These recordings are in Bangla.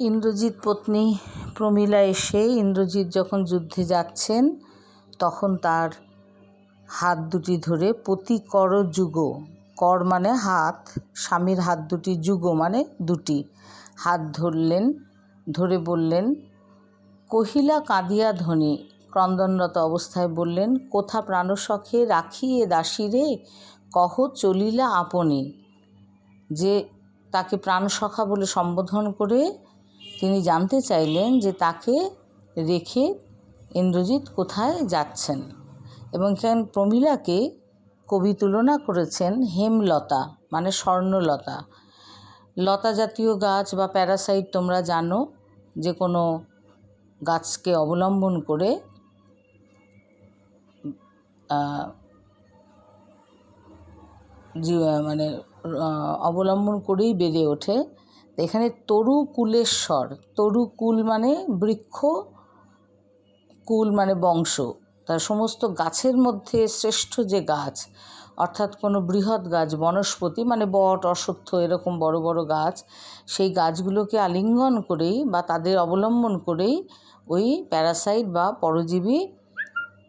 ইন্দ্রজিৎ পত্নী প্রমীলা এসে ইন্দ্রজিৎ যখন যুদ্ধে যাচ্ছেন, তখন তার হাত দুটি ধরে প্রতি কর যুগ কর মানে হাত, স্বামীর হাত দুটি যুগ মানে দুটি। হাত ধরলেন, ধরে বললেন, কহিলা কাঁদিয়া ধ্বনি ক্রন্দনরত অবস্থায় বললেন, কোথা প্রাণসখে রাখিয়ে দাসীরে কহ চলিলা আপনি। যে তাকে প্রাণসখা বলে সম্বোধন করে তিনি জানতে চাইলেন যে তাকে রেখে ইন্দ্রজিৎ কোথায় যাচ্ছেন এবং এখানে প্রমীলাকে কবি তুলনা করেছেন হেমলতা মানে স্বর্ণলতা। লতা জাতীয় গাছ বা প্যারাসাইট তোমরা জানো, যে কোনো গাছকে অবলম্বন করে মানে অবলম্বন করেই বেড়ে ওঠে। এখানে তরু কুলেশ্বর তরু কুল মানে বৃক্ষ, কুল মানে বংশ। তার সমস্ত গাছের মধ্যে শ্রেষ্ঠ যে গাছ, অর্থাৎ কোনো বৃহৎ গাছ, বনস্পতি মানে বট, অশ্বত্থ, এরকম বড় বড় গাছ, সেই গাছগুলোকে আলিঙ্গন করেই বা তাদের অবলম্বন করেই ওই প্যারাসাইট বা পরজীবী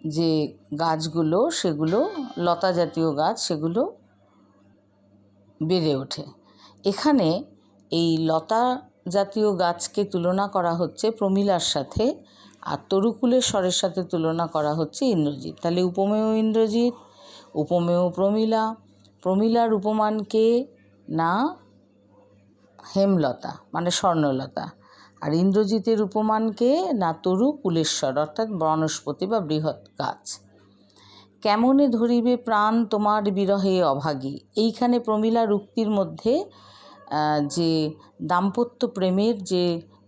যে গাছগুলো, সেগুলো, লতা জাতীয় গাছ, সেগুলো বেড়ে ওঠে। এখানে এই লতা জাতীয় গাছকে তুলনা করা হচ্ছে প্রমীলার সাথে আর তরুকুলের স্বরের সাথে তুলনা করা হচ্ছে ইন্দ্রজিৎ। তাহলে উপমেয় ইন্দ্রজিৎ, উপমেয় প্রমীলা, প্রমীলার উপমানকে না, হেমলতা মানে স্বর্ণলতা। আর ইন্দ্রজিতের উপমানকে না তরু কুলেশ্বর অর্থাৎ বনস্পতি বা বৃহৎ গাছ। কেমনে ধরিবে প্রাণ তোমার বিরহে অভাগী? এইখানে প্রমীলার উক্তির মধ্যে যে দাম্পত্য প্রেমের যে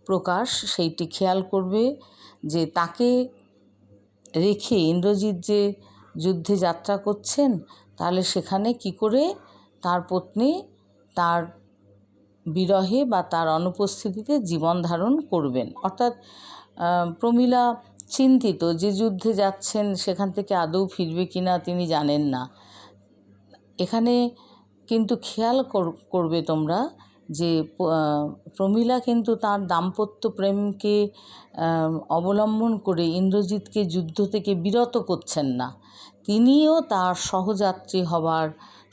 প্রকাশ, সেইটি খেয়াল করবে যে তাকে রেখে ইন্দ্রজিৎ যে যুদ্ধে যাত্রা করছেন, তাহলে সেখানে কি করে তার পত্নী তার বিরহে বা তার অনুপস্থিতিতে জীবন ধারণ করবেন। অর্থাৎ প্রমীলা চিন্তিত যে যুদ্ধে যাচ্ছেন, সেখান থেকে আদৌ ফিরবে কি না তিনি জানেন না। এখানে কিন্তু খেয়াল করবে তোমরা যে প্রমীলা কিন্তু তার দাম্পত্য প্রেমকে অবলম্বন করে ইন্দ্রজিৎকে যুদ্ধ থেকে বিরত করছেন না। তিনিও তার সহযাত্রী হবার,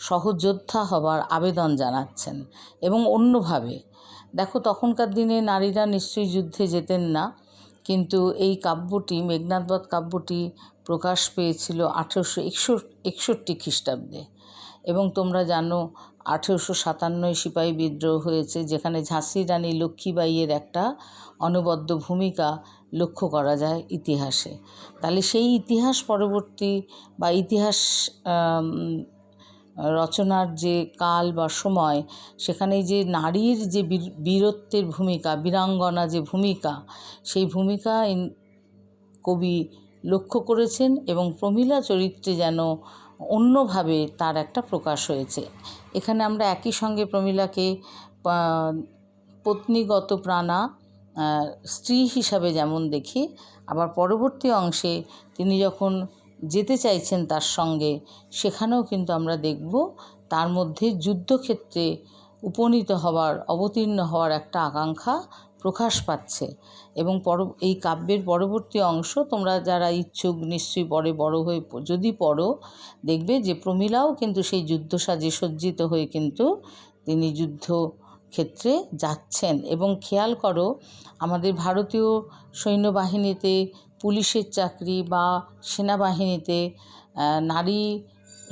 সহযোদ্ধা হবার আবেদন জানাচ্ছেন এবং অন্যভাবে। দেখো, তখনকার দিনে নারীরা নিশ্চয়ই যুদ্ধে যেতেন না, কিন্তু এই কাব্যটি মেঘনাথবধ কাব্যটি প্রকাশ পেয়েছিল আঠেরোশো একষট্টি খ্রিস্টাব্দে। এবং তোমরা জানো, আঠেরোশো সাতান্নয় সিপাহী বিদ্রোহ হয়েছে, যেখানে ঝাঁসি রানী লক্ষ্মীবাইয়ের একটা অনবদ্য ভূমিকা লক্ষ্য করা যায় ইতিহাসে। তাহলে সেই ইতিহাস পরবর্তী বা ইতিহাস রচনার যে কাল বা সময়, সেখানে যে নারীর যে বীরত্বের ভূমিকা, বীরাঙ্গনা যে ভূমিকা, সেই ভূমিকা কবি লক্ষ্য করেছেন এবং প্রমীলা চরিত্রে যেন অন্যভাবে তার একটা প্রকাশ হয়েছে। এখানে আমরা একই সঙ্গে প্রমীলাকে পত্নীগত প্রাণা স্ত্রী হিসাবে যেমন দেখি, আবার পরবর্তী অংশে তিনি যখন যেতে চাইছেন তার সঙ্গে, সেখানেও কিন্তু আমরা দেখব তার মধ্যে যুদ্ধক্ষেত্রে উপনীত হওয়ার, অবতীর্ণ হওয়ার একটা আকাঙ্ক্ষা প্রকাশ পাচ্ছে এবং পর, এই কাব্যের পরবর্তী অংশ তোমরা যারা ইচ্ছুক নিশ্চয়ই পরে বড় হয়ে যদি পড়ো, দেখবে যে প্রমীলাও কিন্তু সেই যুদ্ধ সাজে সজ্জিত হয়ে কিন্তু তিনি যুদ্ধ ক্ষেত্রে যাচ্ছেন। এবং খেয়াল করো, আমাদের ভারতীয় সৈন্যবাহিনীতে পুলিশের চাকরি বা সেনাবাহিনীতে নারী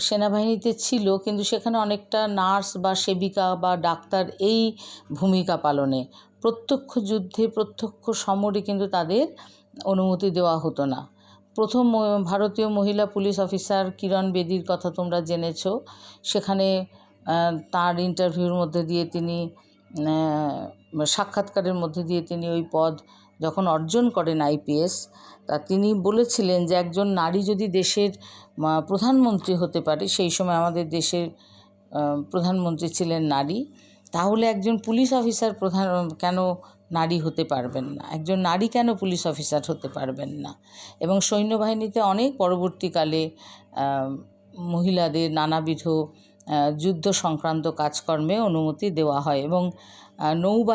সেনাবাহিনীতে ছিল, কিন্তু সেখানে অনেকটা নার্স বা সেবিকা বা ডাক্তার এই ভূমিকা পালনে। প্রত্যক্ষ যুদ্ধে, প্রত্যক্ষ সমরে কিন্তু তাদের অনুমতি দেওয়া হতো না। প্রথম ভারতীয় মহিলা পুলিশ অফিসার কিরণ বেদির কথা তোমরা জেনেছ। সেখানে তার ইন্টারভিউর মধ্যে দিয়ে তিনি সাক্ষাৎকারের মধ্যে দিয়ে তিনি ওই পদ যখন অর্জন করেন আইপিএস তা তিনি বলেছিলেন যে, একজন নারী যদি দেশের প্রধানমন্ত্রী হতে পারে, সেই সময় আমাদের দেশের প্রধানমন্ত্রী ছিলেন নারী। তাহলে একজন পুলিশ অফিসার প্রধান কেন নারী হতে পারবেন না? একজন নারী কেন পুলিশ অফিসার হতে পারবেন না? এবং সৈন্যবাহিনীতে অনেক পরবর্তীকালে মহিলাদের নানাবিধ যুদ্ধ সংক্রান্ত কাজকর্মে অনুমতি দেওয়া হয় এবং নৌবাহিনী